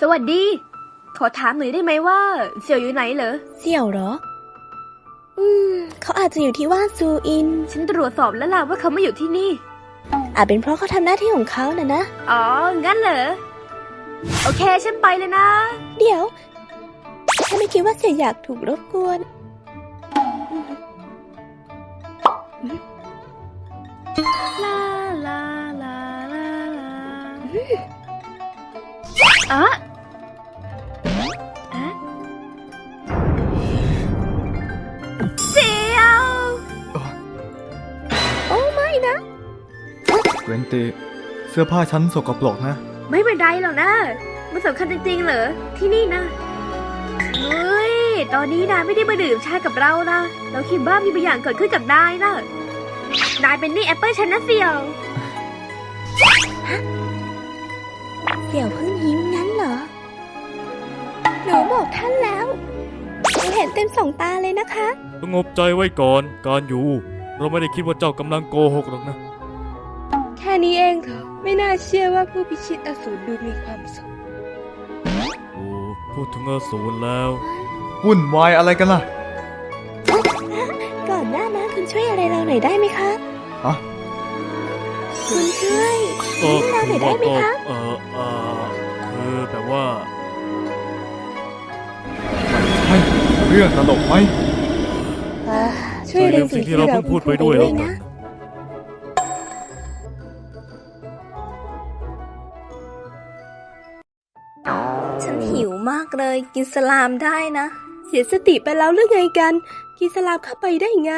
สวัสดี ขอถามหน่อยได้ไหมว่า เสี่ยวอยู่ไหนเหรอ เสี่ยวเหรอ อืม เขาอาจจะอยู่ที่ว่านซูอิน ฉันตรวจสอบแล้วล่ะว่าเขาไม่อยู่ที่นี่ อาจเป็นเพราะเขาทำหน้าที่ของเขาน่ะนะ อ๋อ งั้นเหรอ โอเค ฉันไปเลยนะ เดี๋ยว ฉันไม่คิดว่าเสี่ยวอยากถูกรบกวน ลา อะอะเสี่ยวโอ้ไม่นะ เวนติ เสื้อผ้าฉันสกปรกนะ ไม่เป็นไรหรอกนะมันสำคัญจริงๆเหรอ ที่นี่นะเฮ้ย ตอนนี้นายไม่ได้มาดื่มชากับเรานะเราคิดว่ามีบางอย่างเกิดขึ้นกับนายนะนายเป็นนี่แอปเปิลฉันนะเสี่ยว เสี่ยวเพิ่งยิ้มงั้นเหรอห นูบอกท่านแล้วหนูเห็นเต็มสองตาเลยนะคะ สงบใจไว้ก่อนการอยู่ เราไม่ได้คิดว่าเจ้ากำลังโกหกหรอกนะ แค่นี้เองเหรอไม่น่าเชื่อว่าผู้พิชิตอสูรดูมีความสุขโอ้พูดถึงอสูรแล้ว วุ่นวายอะไรกันล่ะก่อนหน้านั้นคุณช่วยอะไรเราหน่อยได้ไหมคะฮะ คุณช่วยเออให้เราหน่อยได้ไหมก็คะ เออเออคือแบบว่า เรื่องตลกไหมช่วยลืเรื่องมสิ่สิ่งงที่ที่เราเราเพิ่งพูพูดดไปไปด้ด้ววยยแล้วนะกัน ฉันหิวมากเลยกินสลามได้นะ เสียสติไปแล้วหรือไงกัน กินสลามเข้าไปได้ไง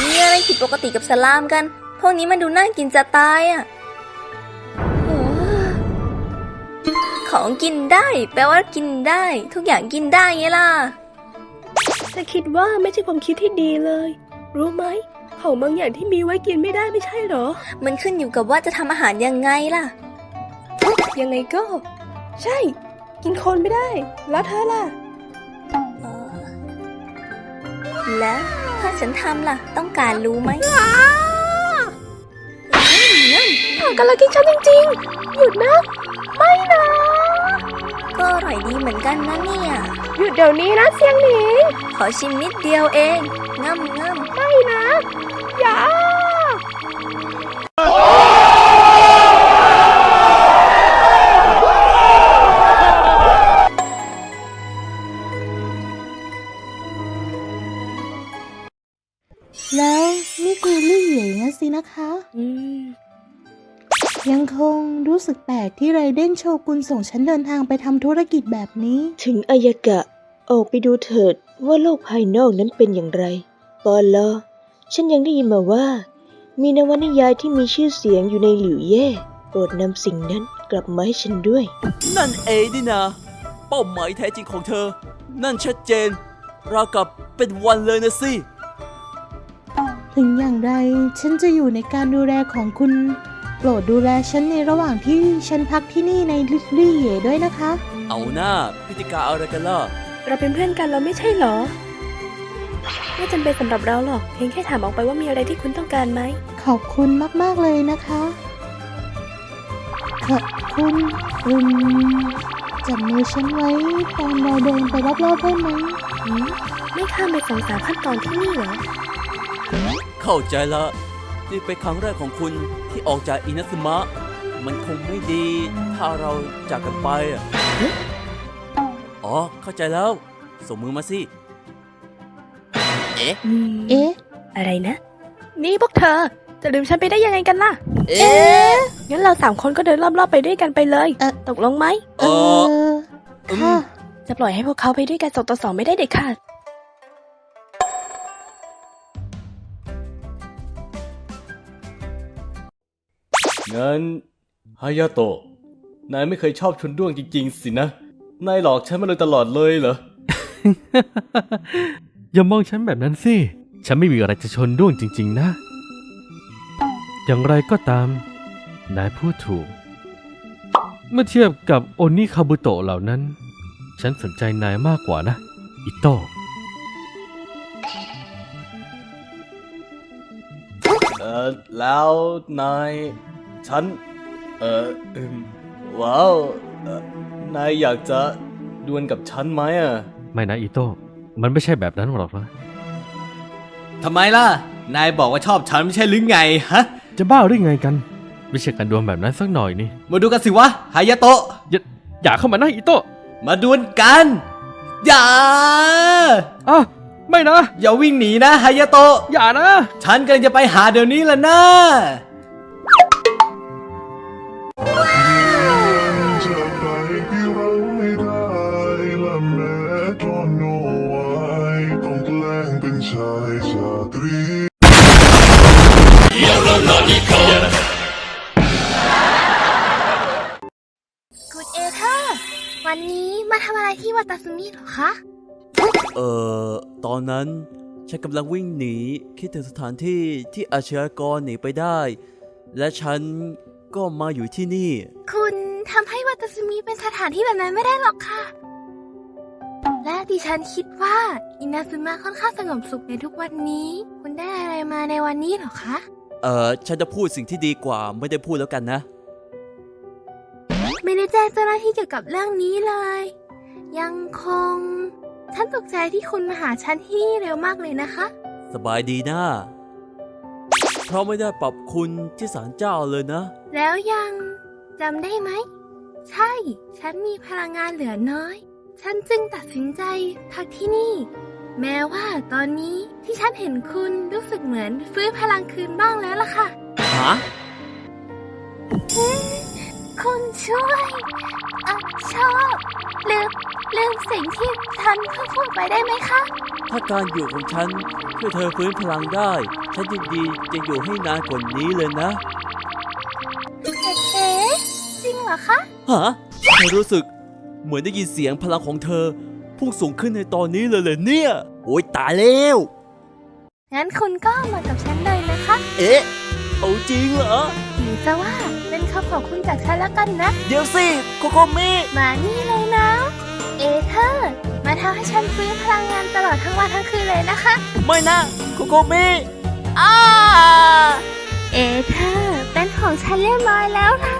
มีอะไรผิดปกติกับสลามกัน พวกนี้มันดูน่ากินจะตายอะของกินได้ แปลว่ากินได้ ทุกอย่างกินได้ไงล่ะ แต่คิดว่าไม่ใช่ความคิดที่ดีเลย รู้ไหมของบางอย่างที่มีไว้กินไม่ได้ไม่ใช่เหรอ มันขึ้นอยู่กับว่าจะทำอาหารยังไงล่ะ ยังไงก็ ใช่ กินคนไม่ได้ แล้วเธอล่ะเออแล้วถ้าฉันทำล่ะ ต้องการรู้ไหมกำลังกินฉันจริงๆ หยุดนะ ไม่นะก็ อร่อยดีเหมือนกันนะเนี่ย หยุดเดี๋ยวนี้นะเสียงหนิง ขอชิมนิดเดียวเองง่ำง่ำไม่นะ อย่า แล้วนี่คือลี่เหย่งั้นสินะคะ อืม ยังคงรู้สึกแปลกที่ไรเดนโชกุนส่งฉันเดินทางไปทำธุรกิจแบบนี้ ถึงอายากะ ออกไปดูเถิดว่าโลกภายนอกนั้นเป็นอย่างไรปอลอฉันยังได้ยินมาว่า มีนวนิยายที่มีชื่อเสียงอยู่ในหลิวเย่โปรดนำสิ่งนั้นกลับมาให้ฉันด้วย นั่นเองนี่นะเป้าหมายแท้จริงของเธอ นั่นชัดเจนราวกับเป็นวันเลยนะสิ ถึงอย่างไรฉันจะอยู่ในการดูแลของคุณโป รดดูแลฉันในระหว่างที่ฉันพักที่นี่ในลิลี่เหย่ด้วยนะคะ เอาหน้าพิธีการอะไรกันล่ะ เราเป็นเพื่อนกันเราไม่ใช่เหรอ ไม่จำเป็นสำหรับเราหรอก เพียงแค่ถามออกไปว่ามีอะไรที่คุณต้องการไหม ขอบคุณมากๆเลยนะคะ ขอบคุณอืมจับมือฉันไว้ตอนเราเดินไปรอบๆได้ไหมหืมไม่ข้ามไปสองสามขั้นตอนที่นี่เหรอ เข้าใจละ นี่เป็นครั้งแรกของคุณที่ออกจากอินัสมะ มันคงไม่ดี ถ้าเราจากกันไปอะอ๋อ เข้าใจแล้ว ส่งมือมาสิ เอ๊ะอืมเอ๊ะ อะไรนะ นี่พวกเธอ จะลืมฉันไปได้ยังไงกันล่ะ เอ๊ะ งั้นเราสามคนก็เดินรอบๆไปด้วยกันไปเลย เอ่อ ตกลงไหม เออ ค่ะ จะปล่อยให้พวกเขาไปด้วยกันสองต่อสองไม่ได้เด็ดขาด งั้นฮายาโตะนายไม่เคยชอบชุนด้วงจริง ๆ สินะ นายหลอกฉันมาโดยตลอดเลยเหรอ อย่ามองฉันแบบนั้นสิ ฉันไม่มีอะไรจะชนด้วงจริง ๆ นะ อย่างไรก็ตาม นายพูดถูก เมื่อเทียบกับโอนิคาบุโตะเหล่านั้น ฉันสนใจนายมากกว่านะ อิโต้เออแล้วนาย ฉัน เอออืมว้าวนายอยากจะดวลกับฉันไหมอะ ไม่นะอีโต้ มันไม่ใช่แบบนั้นหรอกนะ ทำไมล่ะ นายบอกว่าชอบฉันไม่ใช่หรือไงฮะ จะบ้าหรือไงกัน ไม่ใช่การดวลแบบนั้นสักหน่อยนี่ มาดูกันสิวะ ฮายาโตะ อย่าอย่าเข้ามานะอีโต้มาดวลกัน อย่า อะไม่นะ อย่าวิ่งหนีนะฮายาโตะ อย่านะ ฉันกำลังจะไปหาเดี๋ยวนี้แหละนะจะ คุณเอเธอร์วันนี้มาทำอะไรที่วัตาซุมิเหรอคะ เอ่อ ตอนนั้น ฉันกำลังวิ่งหนี คิดถึงสถานที่ที่อาชญากรหนีไปได้ และฉันก็มาอยู่ที่นี่ คุณทำให้วัตาซุมิเป็นสถานที่แบบนั้นไม่ได้หรอกค่ะ และดิฉันคิดว่า อินาซึมะค่อนข้างสงบสุขในทุกวันนี้ คุณได้อะไรมาในวันนี้เหรอคะ เอ่อฉันจะพูดสิ่งที่ดีกว่าไม่ได้พูดแล้วกันนะ ไม่ได้แจ้งเจ้าหน้าที่เกี่ยวกับเรื่องนี้เลย ยังคง ฉันตกใจที่คุณมาหาฉันที่นี่เร็วมากเลยนะคะ สบายดีนะเพราะไม่ได้ปรับคุณที่ศาลเจ้าเลยนะ แล้วยังจำได้ไหม ใช่ ฉันมีพลังงานเหลือน้อย ฉันจึงตัดสินใจพักที่นี่ แม้ว่าตอนนี้ที่ฉันเห็นคุณรู้สึกเหมือนฟื้นพลังคืนบ้างแล้วล่ะค่ะหาคุณช่วยอะชอบลืมลืมสิ่งที่ฉันเพิ่งพูดไปได้ไหมคะ ถ้าการอยู่ของฉันช่วยเธอฟื้นพลังได้ ฉันยินดีจะอยู่ให้นานกว่านี้เลยนะ เอ๊ะจริงเหรอคะ ฮะเธอรู้สึกเหมือนได้ยินเสียงพลังของเธอ พุ่งสูงขึ้นในตอนนี้เลยเลยเนี่ย โอ๊ยตายแล้ว งั้นคุณก็มากับฉันเลยนะคะ เอ๊ะ เอาจริงเหรอถือซะว่าเป็นคำขอบคุณจากฉันแล้วกันนะ เดี๋ยวสิโคโคมิมานี่เลยนะ เอเธอร์ มาทำให้ฉันฟื้นพลังงานตลอดทั้งวันทั้งคืนเลยนะคะ ไม่นะโคโคมิอ้าเอเธอร์ เป็นของฉันเรียบร้อยแล้วล่ะ